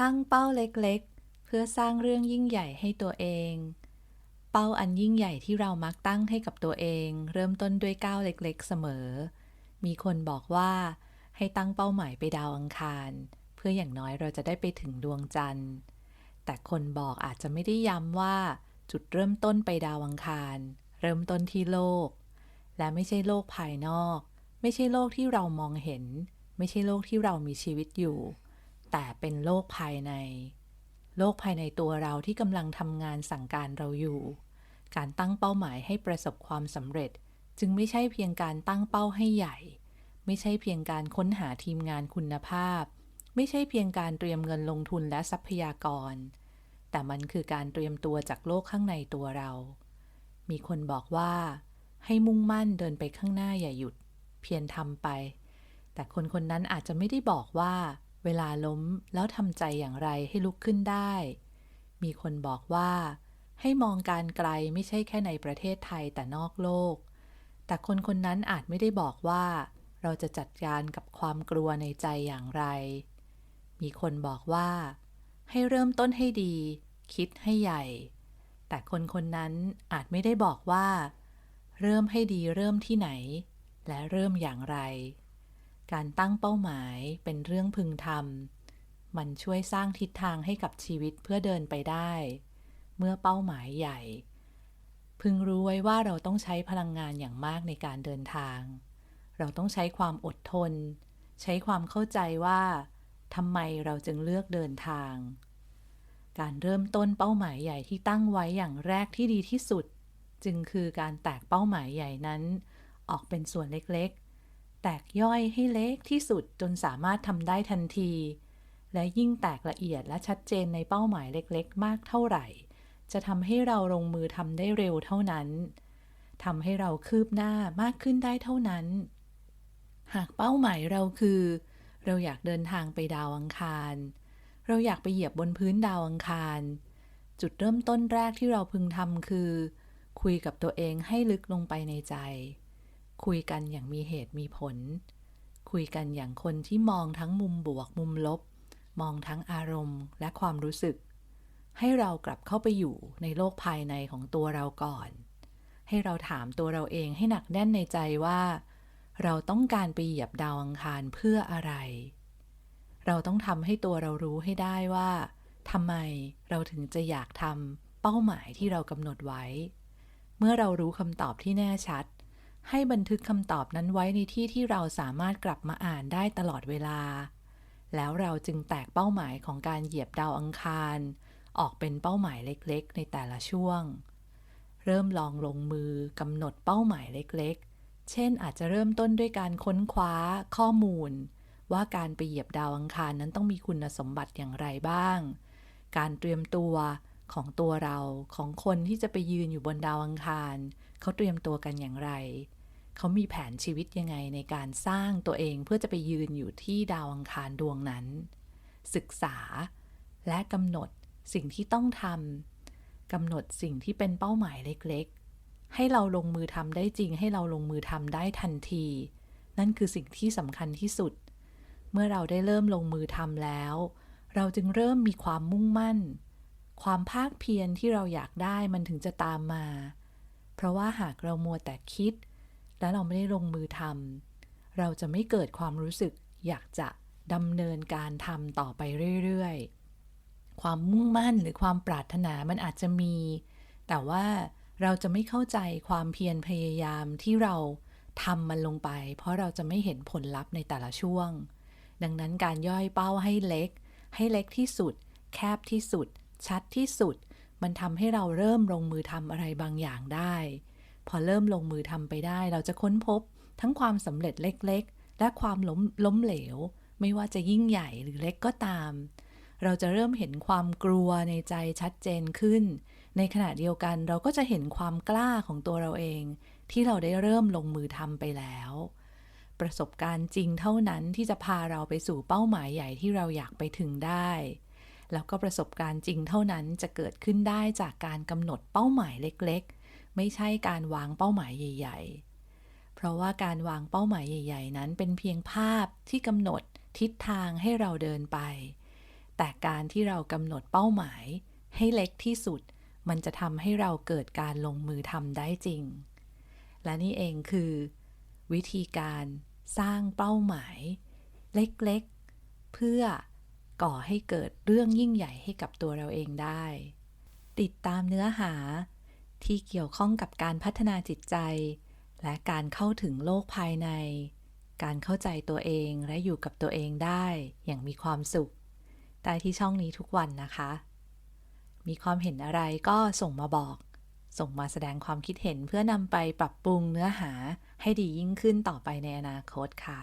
ตั้งเป้าเล็กๆ เพื่อสร้างเรื่องยิ่งใหญ่ให้ตัวเอง เป้าอันยิ่งใหญ่ที่เรามักตั้งให้กับตัวเอง เริ่มต้นด้วยก้าวเล็กๆ เสมอ มีคนบอกว่าให้ตั้งเป้าหมายไปดาวอังคาร เพื่ออย่างน้อยเราจะได้ไปถึงดวงจันทร์ แต่คนบอกอาจจะไม่ได้ย้ำว่า จุดเริ่มต้นไปดาวอังคาร เริ่มต้นที่โลก และไม่ใช่โลกภายนอก ไม่ใช่โลกที่เรามองเห็น ไม่ใช่โลกที่เรามีชีวิตอยู่ แต่เป็นโลกภายใน โลกภายในตัวเราที่กำลังทำงานสั่งการเราอยู่ การตั้งเป้าหมายให้ประสบความสำเร็จ จึงไม่ใช่เพียงการตั้งเป้าให้ใหญ่ ไม่ใช่เพียงการค้นหาทีมงานคุณภาพ ไม่ใช่เพียงการเตรียมเงินลงทุนและทรัพยากร แต่มันคือการเตรียมตัวจากโลกข้างในตัวเรา มีคนบอกว่า ให้มุ่งมั่นเดินไปข้างหน้าอย่าหยุด เพียรทำไป แต่คนคนนั้นอาจจะไม่ได้บอกว่า เวลาล้มแล้วทำใจอย่างไรให้ลุกขึ้นได้ มีคนบอกว่า ให้มองการไกลไม่ใช่แค่ในประเทศไทยแต่นอกโลก แต่คนคนนั้นอาจไม่ได้บอกว่า เราจะจัดการกับความกลัวในใจอย่างไร มีคนบอกว่า ให้เริ่มต้นให้ดี คิดให้ใหญ่ แต่คนคนนั้นอาจไม่ได้บอกว่า เริ่มให้ดีเริ่มที่ไหน และเริ่มอย่างไร การตั้งเป้าหมายเป็นเรื่องพึงทำมันช่วยสร้างทิศทางให้กับชีวิตเพื่อเดินไปได้ เมื่อเป้าหมายใหญ่ พึงรู้ไว้ว่าเราต้องใช้พลังงานอย่างมากในการเดินทาง เราต้องใช้ความอดทน ใช้ความเข้าใจว่าทำไมเราจึงเลือกเดินทาง การเริ่มต้นเป้าหมายใหญ่ที่ตั้งไว้อย่างแรกที่ดีที่สุด จึงคือการแตกเป้าหมายใหญ่นั้น ออกเป็นส่วนเล็กๆ แตกย่อยให้เล็กที่สุดจนสามารถทำได้ทันที และยิ่งแตกละเอียดและชัดเจนในเป้าหมายเล็กๆ มากเท่าไหร่ จะทำให้เราลงมือทำได้เร็วเท่านั้นทำให้เราคืบหน้ามากขึ้นได้เท่านั้น หากเป้าหมายเราคือ เราอยากเดินทางไปดาวอังคาร เราอยากไปเหยียบบนพื้นดาวอังคาร จุดเริ่มต้นแรกที่เราพึงทำคือ คุยกับตัวเองให้ลึกลงไปในใจ คุยกันอย่างมีเหตุมีผล คุยกันอย่างคนที่มองทั้งมุมบวกมุมลบ มองทั้งอารมณ์และความรู้สึก ให้เรากลับเข้าไปอยู่ในโลกภายในของตัวเราก่อน ให้เราถามตัวเราเองให้หนักแน่นในใจว่า เราต้องการไปเหยียบดาวอังคารเพื่ออะไร เราต้องทำให้ตัวเรารู้ให้ได้ว่าทำไมเราถึงจะอยากทำเป้าหมายที่เรากำหนดไว้ เมื่อเรารู้คำตอบที่แน่ชัด ให้บันทึกคำตอบนั้นไว้ในที่ที่เราสามารถกลับมาอ่านได้ตลอดเวลา แล้วเราจึงแตกเป้าหมายของการเหยียบดาวอังคาร ออกเป็นเป้าหมายเล็กๆ ในแต่ละช่วง เริ่มลองลงมือกำหนดเป้าหมายเล็กๆ เช่นอาจจะเริ่มต้นด้วยการค้นคว้าข้อมูล ว่าการไปเหยียบดาวอังคารนั้นต้องมีคุณสมบัติอย่างไรบ้าง การเตรียมตัวของตัวเราของคนที่จะไปยืนอยู่บนดาวอังคาร เขาเตรียมตัวกันอย่างไร เขามีแผนชีวิตยังไงในการสร้างตัวเองเพื่อจะไปยืนอยู่ที่ดาวอังคารดวงนั้น ศึกษาและกำหนดสิ่งที่ต้องทำกำหนดสิ่งที่เป็นเป้าหมายเล็กๆ ให้เราลงมือทำได้จริง ให้เราลงมือทำได้ทันที นั่นคือสิ่งที่สำคัญที่สุด เมื่อเราได้เริ่มลงมือทำแล้ว เราจึงเริ่มมีความมุ่งมั่น ความภาคเพียรที่เราอยากได้มันถึงจะตามมา เพราะว่าหากเรามัวแต่คิด และเราไม่ได้ลงมือทำเราจะไม่เกิดความรู้สึกอยากจะดำเนินการทำต่อไปเรื่อยๆ ความมุ่งมั่นหรือความปรารถนามันอาจจะมี แต่ว่าเราจะไม่เข้าใจความเพียรพยายามที่เราทำมันลงไป เพราะเราจะไม่เห็นผลลัพธ์ในแต่ละช่วง ดังนั้นการย่อยเป้าให้เล็ก ให้เล็กที่สุด แคบที่สุด ชัดที่สุด มันทำให้เราเริ่มลงมือทำอะไรบางอย่างได้ พอเริ่มลงมือทำไปได้ เราจะค้นพบทั้งความสำเร็จเล็กๆ และความล้มล้มเหลว ไม่ว่าจะยิ่งใหญ่หรือเล็กก็ตาม เราจะเริ่มเห็นความกลัวในใจชัดเจนขึ้น ในขณะเดียวกันเราก็จะเห็นความกล้าของตัวเราเอง ที่เราได้เริ่มลงมือทำไปแล้ว ประสบการณ์จริงเท่านั้นที่จะพาเราไปสู่เป้าหมายใหญ่ที่เราอยากไปถึงได้แล้วก็ประสบการณ์จริงเท่านั้นจะเกิดขึ้นได้จากการกำหนดเป้าหมายเล็กๆ ไม่ใช่การวางเป้าหมายใหญ่ ๆ เพราะว่าการวางเป้าหมายใหญ่ ๆ นั้นเป็นเพียงภาพที่กำหนดทิศทางให้เราเดินไป แต่การที่เรากำหนดเป้าหมายให้เล็กที่สุด มันจะทำให้เราเกิดการลงมือทำได้จริง และนี่เองคือ วิธีการสร้างเป้าหมาย เล็กๆ เพื่อก่อให้เกิดเรื่องยิ่งใหญ่ให้กับตัวเราเองได้ ติดตามเนื้อหา ที่เกี่ยวข้องกับการพัฒนาจิตใจ และการเข้าถึงโลกภายใน การเข้าใจตัวเองและอยู่กับตัวเองได้อย่างมีความสุข ได้ที่ช่องนี้ทุกวันนะคะ มีความเห็นอะไรก็ส่งมาบอก ส่งมาแสดงความคิดเห็นเพื่อนำไปปรับปรุงเนื้อหาให้ดียิ่งขึ้นต่อไปในอนาคตค่ะ